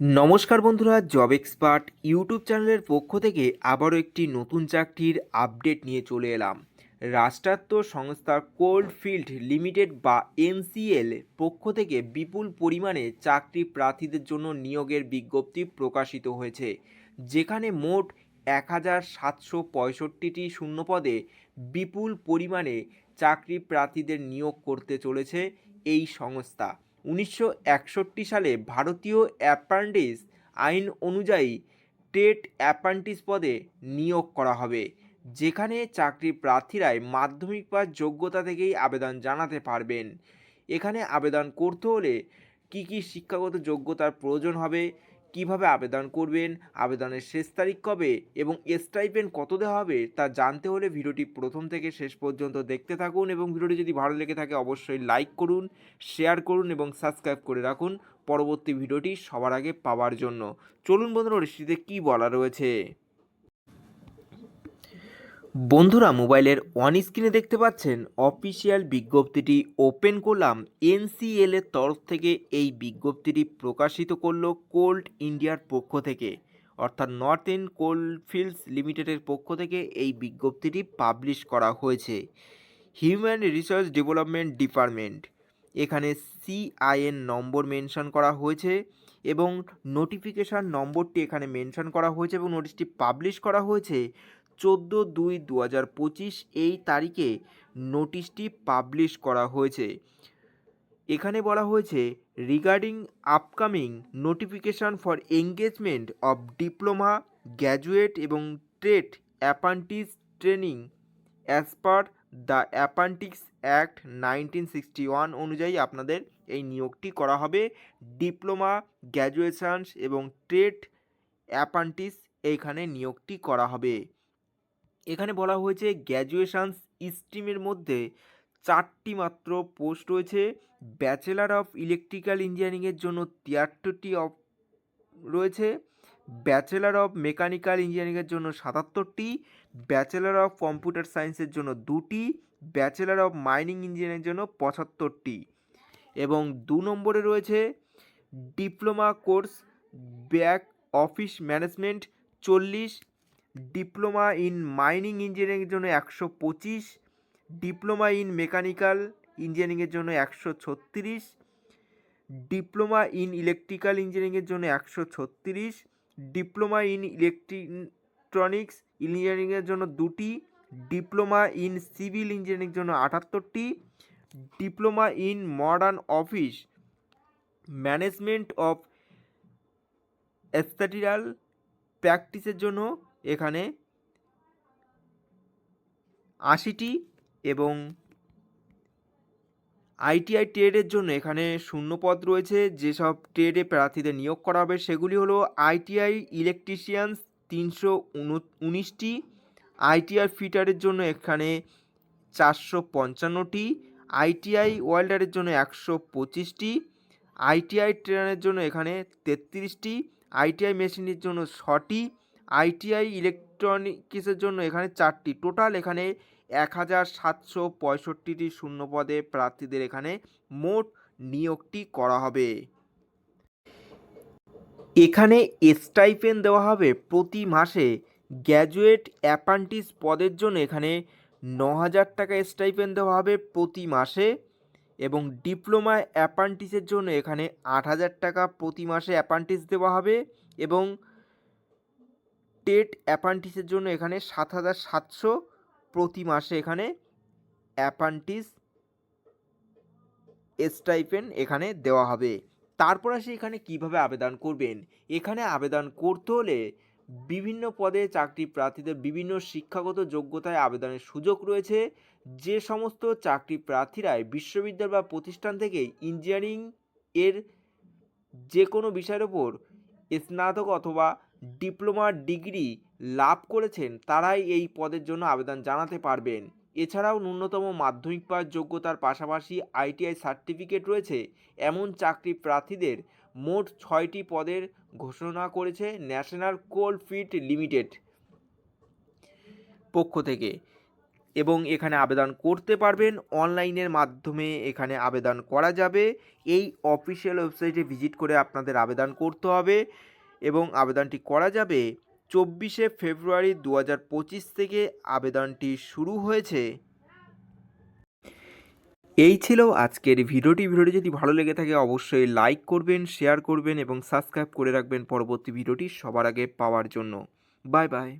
নমস্কার বন্ধুরা job expert YouTube চ্যানেলের পক্ষ থেকে আবারও একটি নতুন চাকরির আপডেট নিয়ে চলে এলাম। রাষ্ট্রায়ত্ত সংস্থা কোল্ডফিল্ড লিমিটেড বা এনসিএল পক্ষ থেকে বিপুল পরিমাণে চাকরি প্রার্থীদের জন্য নিয়োগের বিজ্ঞপ্তি প্রকাশিত হয়েছে, যেখানে মোট এক হাজার সাতশো পঁয়ষট্টিটি শূন্যপদে বিপুল পরিমাণে চাকরি প্রার্থীদের নিয়োগ করতে চলেছে এই সংস্থা। উনিশশো একষট্টি সালে ভারতীয় অ্যাপ্রেন্টিস আইন অনুযায়ী টেট অ্যাপ্রেন্টিস পদে নিয়োগ করা হবে, যেখানে চাকরি প্রার্থীরাই মাধ্যমিক বা যোগ্যতা থেকেই আবেদন জানাতে পারবেন। এখানে আবেদন করতে হলে কী কী শিক্ষাগত যোগ্যতার প্রয়োজন হবে কীভাবে আবেদন করবেন, আবেদনের শেষ তারিখ কবে এবং স্টাইপেন্ড কত দেওয়া হবে তা জানতে হলে ভিডিওটি প্রথম থেকে শেষ পর্যন্ত দেখতে থাকুন এবং ভিডিওটি যদি ভালো লেগে থাকে অবশ্যই লাইক করুন, শেয়ার করুন এবং সাবস্ক্রাইব করে রাখুন। পরবর্তী ভিডিওটি সবার আগে পাওয়ার জন্য। চলুন বন্ধুরা রেসিপিতে কী বলা রয়েছে? বন্ধুরা, মোবাইলের অন স্ক্রিনে দেখতে পাচ্ছেন অফিসিয়াল বিজ্ঞপ্তিটি ওপেন করলাম। এনসিএল এর তরফ থেকে এই বিজ্ঞপ্তিটি প্রকাশিত করল কোল্ড ইন্ডিয়ার পক্ষ থেকে। অর্থাৎ নর্থ ইন কোল্ডফিল্ডস লিমিটেডের পক্ষ থেকে এই বিজ্ঞপ্তিটি পাবলিশ করা হয়েছে। হিউম্যান রিসোর্স ডেভেলপমেন্ট ডিপার্টমেন্ট এখানে সিআইএন নম্বর মেনশন করা হয়েছে এবং নোটিফিকেশান নম্বরটি এখানে মেনশন করা হয়েছে এবং নোটিশটি পাবলিশ করা হয়েছে। চোদ্দ দুই দু হাজার পঁচিশ এই তারিখে নোটিশটি পাবলিশ করা হয়েছে। এখানে বলা হয়েছে, regarding upcoming notification for engagement of diploma, graduate এবং trade apprentice training as per the apprentices act nineteen sixty one অনুযায়ী আপনাদের এই নিয়োগটি করা হবে। ডিপ্লোমা, গ্র্যাজুয়েশনস এবং ট্রেড অ্যাপান্টিস এইখানে নিয়োগটি করা হবে। এখানে বলা হয়েছে গ্র্যাজুয়েশনস স্ট্রিমের মধ্যে চারটি মাত্র পোস্ট রয়েছে। ব্যাচেলার অফ ইলেকট্রিক্যাল ইঞ্জিনিয়ারিংয়ের জন্য তিয়াত্তরটি অফ রয়েছে। ব্যাচেলার অফ মেকানিক্যাল ইঞ্জিনিয়ারিংয়ের জন্য সাতাত্তরটি। ব্যাচেলার অফ কম্পিউটার সায়েন্সের জন্য দুটি। ব্যাচেলার অফ মাইনিং ইঞ্জিনিয়ারিংয়ের জন্য পঁচাত্তরটি। এবং দু নম্বরে রয়েছে diploma course back office management চল্লিশ। ডিপ্লোমা ইন মাইনিং ইঞ্জিনিয়ারিংয়ের জন্য একশো পঁচিশ, ডিপ্লোমা ইন মেকানিক্যাল ইঞ্জিনিয়ারিংয়ের জন্য একশো ছত্রিশ, ডিপ্লোমা ইন ইলেকট্রিক্যাল ইঞ্জিনিয়ারিংয়ের জন্য একশো ছত্রিশ, ডিপ্লোমা ইন ইলেকট্রনিক্স ইঞ্জিনিয়ারিংয়ের জন্য দুটি, ডিপ্লোমা ইন সিভিল ইঞ্জিনিয়ারিংয়ের জন্য আটাত্তরটি, diploma in modern office management of aesthetical প্র্যাকটিসের জন্য এখানে আশিটি এবং আইটিআই ট্রেডের জন্য এখানে শূন্যপদ রয়েছে। যেসব ট্রেডে প্রার্থীদের নিয়োগ করা হবে সেগুলি হলো আইটিআই ইলেকট্রিশিয়ানস তিনশো উনিশটি, আইটিআই ফিটারের জন্য এখানে চারশো পঞ্চান্নটি, আইটিআই ওয়েল্ডারের জন্য একশো পঁচিশটি, আইটিআই ট্রেনের জন্য এখানে তেত্রিশটি, আইটিআই মেশিনের জন্য ছটি আইটিআই ইলেকট্রনিক্সের জন্য এখানে চারটি। টোটাল এখানে এক হাজার সাতশো পঁয়ষট্টিটি শূন্যপদে প্রার্থীদের এখানে মোট নিয়োগটি করা হবে। এখানে স্টাইপেন দেওয়া হবে। প্রতি মাসে গ্র্যাজুয়েট অ্যাপ্রান্টিস পদের জন্য এখানে ন হাজার টাকা স্টাইপেন দেওয়া হবে প্রতি মাসে এবং ডিপ্লোমা অ্যাপ্রান্টিসের জন্য এখানে আট হাজার টাকা প্রতি মাসে অ্যাপ্রান্টিস দেওয়া হবে এবং টেট অ্যাপ্রান্টিসের জন্য এখানে সাত হাজার সাতশো প্রতি মাসে এখানে অ্যাপ্রান্টিস স্টাইপেন এখানে দেওয়া হবে। তারপর আসে এখানে কীভাবে আবেদন করবেন? এখানে আবেদন করতে হলে বিভিন্ন পদে চাকরি প্রার্থীদের বিভিন্ন শিক্ষাগত যোগ্যতায় আবেদনের সুযোগ রয়েছে। যে সমস্ত চাকরি প্রার্থীরাই বিশ্ববিদ্যালয় বা প্রতিষ্ঠান থেকে ইঞ্জিনিয়ারিং এর যে কোনো বিষয়ের ওপর স্নাতক অথবা ডিপ্লোমা ডিগ্রি লাভ করেছেন, তারাই এই পদের জন্য আবেদন জানাতে পারবেন। এছাড়াও ন্যূনতম মাধ্যমিক পাস যোগ্যতার পাশাপাশি আইটিআই সার্টিফিকেট রয়েছে। এমন চাকরি প্রার্থীদের মোট ছয়টি পদের ঘোষণা করেছে ন্যাশনাল কোল ফিট লিমিটেড পক্ষ থেকে এবং এখানে আবেদন করতে পারবেন। অনলাইনের মাধ্যমে এখানে আবেদন করা যাবে। এই অফিসিয়াল ওয়েবসাইটে ভিজিট করে আপনাদের আবেদন করতে হবে। এবং আবেদনটি করা যাবে চব্বিশে ফেব্রুয়ারি দু হাজার পঁচিশ থেকে আবেদনটি শুরু হয়েছে। এই ছিল আজকের ভিডিওটি। ভিডিওটি যদি ভালো লেগে থাকে অবশ্যই লাইক করবেন, শেয়ার করবেন এবং সাবস্ক্রাইব করে রাখবেন পরবর্তী ভিডিওটি সবার আগে পাওয়ার জন্য। Bye bye.